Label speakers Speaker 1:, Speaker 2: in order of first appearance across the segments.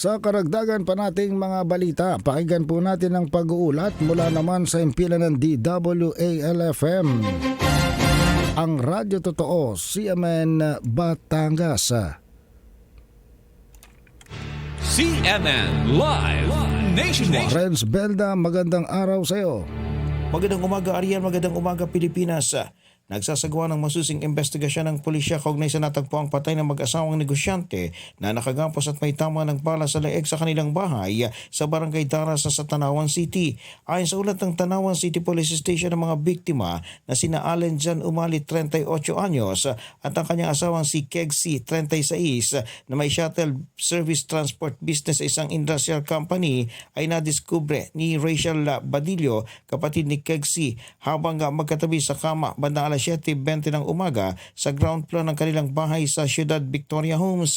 Speaker 1: Sa karagdagan pa nating mga balita, pakinggan po natin ang pag-uulat mula naman sa impilan ng DWALFM. Ang Radyo Totoo, CMN Batangas.
Speaker 2: CNN Live Nationwide.
Speaker 1: Renz Belda, magandang araw sa iyo.
Speaker 3: Magandang umaga Ariel, magandang umaga Pilipinas. Nagsasagawa ng masusing investigasyon ng pulisya kaugnay sa natagpo ang patay ng mag-asawang negosyante na nakagampos at may tama ng bala sa leeg sa kanilang bahay sa barangay Darasa sa Tanawan City. Ayon sa ulat ng Tanawan City Police Station ng mga biktima na sina Allen Jan Umali 38 anyos at ang kanyang asawang si Kegsi 36 na may shuttle service transport business sa isang industrial company ay nadiskubre ni Rachel Badillo, kapatid ni Kegsi, habang magkatabi sa kama bandang alas 7.20 ng umaga sa ground floor ng kanilang bahay sa Ciudad Victoria Homes.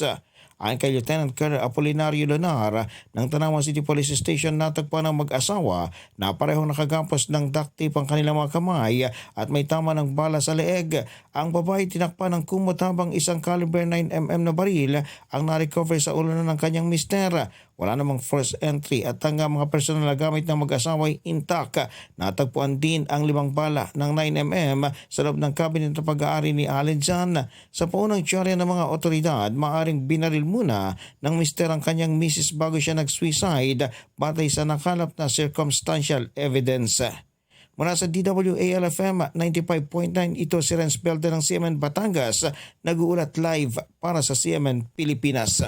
Speaker 3: Ayon kay Lieutenant Colonel Apolinario Lunar ng Tanawan City Police Station natagpuan ng mag-asawa na parehong nakagampos ng duct tape ang kanilang mga kamay at may tama ng bala sa leeg. Ang babae tinakpan ng kumot habang isang caliber 9mm na baril ang na-recover sa ulo na ng kanyang mister. Wala namang first entry at ang mga personal na gamit ng mag-asawa ay intact. Natagpuan din ang limang bala ng 9mm sa loob ng cabinet na pag-aari ni Allen John. Sa paunang tsorya ng mga otoridad, maaring binaril muna ng mister ang kanyang misis bago siya nag-suicide batay sa nakalap na circumstantial evidence. Mula sa DWALFM 95.9, ito si Renz Belda ng CMN Batangas, nag-uulat live para sa CMN Pilipinas.